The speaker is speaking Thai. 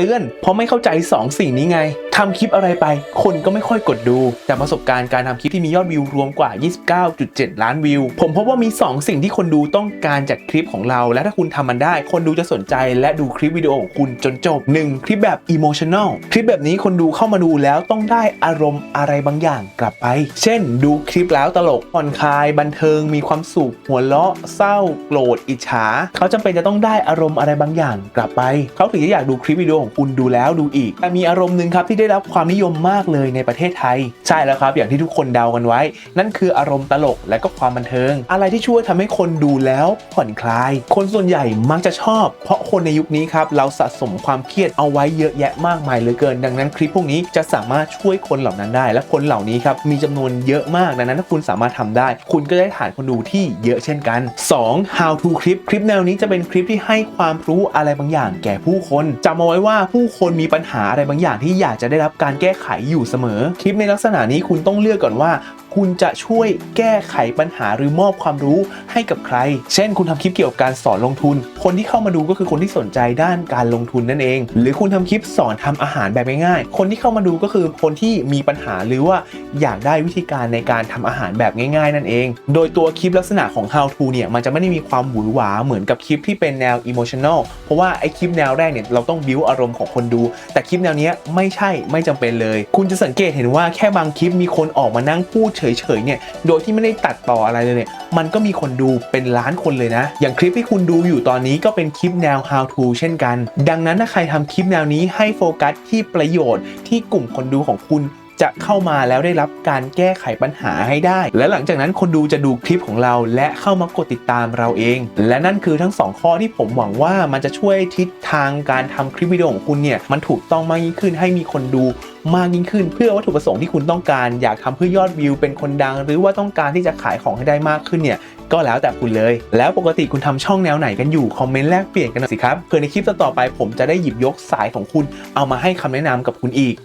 เตือน เพราะไม่เข้าใจ2สิ่งนี้ไง ทำคลิปอะไรไป คนก็ไม่ค่อยกดดูจากประสบการณ์การทำคลิปที่มียอดวิวรวมกว่า 29.7 ล้านวิว ผมพบว่ามี 2 สิ่งที่คนดูต้องการจากคลิปของเรา และถ้าคุณทำมันได้ คนดูจะสนใจและดูคลิปวิดีโอของคุณจนจบ 1. คลิปแบบ emotional คลิปแบบนี้คนดูเข้ามาดูแล้วต้องได้อารมณ์อะไรบางอย่างกลับไป เช่น ดูคลิปแล้วตลกผ่อนคลาย บันเทิง มีความสุขหัวเราะ เศร้า โกรธ อิจฉา เขาจำเป็นจะต้องได้อารมณ์อะไรบางอย่างกลับไป เขาถึงจะอยากดูคลิปวิดีโอของคุณดูแล้วดูอีก แต่มีอารมณ์หนึ่งครับที่ได้รับความนิยมมากเลยในประเทศไทย ใช่แล้วครับ อย่างที่ทุกคนเดากันไว้ นั่นคืออารมณ์ตลกและก็ความบันเทิง อะไรที่ช่วยทำให้คนดูแล้วผ่อนคลาย คนส่วนใหญ่มักจะชอบ เพราะคนในยุคนี้ครับเราสะสมความเครียดเอาไว้เยอะแยะมากมายเหลือเกิน ดังนั้นคลิปพวกนี้จะสามารถช่วยคนเหล่านั้นได้ และคนเหล่านี้ครับมีจำนวนเยอะมากดังนั้นถ้าคุณสามารถทำได้ คุณก็ได้ฐานคนดูที่เยอะเช่นกัน 2. how to คลิปคลิปแนวนี้จะเป็นคลิปที่ให้ความรู้อะไรบางอย่างแก่ผู้คนจำเอาไว้ว่าผู้คนมีปัญหาอะไรบางอย่างที่อยากจะได้รับการแก้ไขอยู่เสมอ คลิปในลักษณะนี้คุณต้องเลือกก่อนว่า คุณจะช่วยแก้ไขปัญหาหรือมอบความรู้ให้กับใคร เช่น คุณทำคลิปเกี่ยวกับการสอนลงทุน คนที่เข้ามาดูก็คือคนที่สนใจด้านการลงทุนนั่นเอง หรือคุณทำคลิปสอนทำอาหารแบบง่ายๆ คนที่เข้ามาดูก็คือคนที่มีปัญหาหรือว่าอยากได้วิธีการในการทำอาหารแบบง่ายๆ นั่นเอง โดยตัวคลิปลักษณะของ how to เนี่ยมันจะไม่ได้มีความหวือหวาเหมือนกับคลิปที่เป็นแนว emotional เพราะว่าไอคลิปแนวแรกเนี่ยเราต้อง build อารมณ์ของคนดู แต่คลิปแนวเนี้ยไม่ใช่ไม่จำเป็นเลย คุณจะสังเกตเห็นว่าแค่บางคลิปมีคนออกมานั่งพูดเฉฉยๆเนี่ยโดยที่ไม่ได้ตัดต่ออะไรเลยเนี่ยมันก็มีคนดูเป็นล้านคนเลยนะ อย่างคลิปที่คุณดูอยู่ตอนนี้ก็เป็นคลิปแนว how to เช่นกัน ดังนั้นถ้าใครทำคลิปแนวนี้ให้โฟกัสที่ประโยชน์ที่กลุ่มคนดูของคุณ จะเข้ามาแล้วได้รับการแก้ไขปัญหาให้ได้ และหลังจากนั้นคนดูจะดูคลิปของเราและเข้ามากดติดตามเราเอง และนั่นคือทั้งสองข้อที่ผมหวังว่ามันจะช่วยทิศทางการทำคลิปวิดีโอของคุณเนี่ยมันถูกต้องมากยิ่งขึ้นให้มีคนดูมากยิ่งขึ้นเพื่อวัตถุประสงค์ที่คุณต้องการอยากทำเพื่อยอดวิว เป็นคนดัง หรือว่าต้องการที่จะขายของให้ได้มากขึ้นเนี่ยก็แล้วแต่คุณเลย แล้วปกติคุณทำช่องแนวไหนกันอยู่ คอมเมนต์แลกเปลี่ยนกันหน่อยสิครับเพื่อในคลิปต่อไปผมจะได้หยิบยกสายของคุณ เอามาให้คำแนะนำกับคุณอีก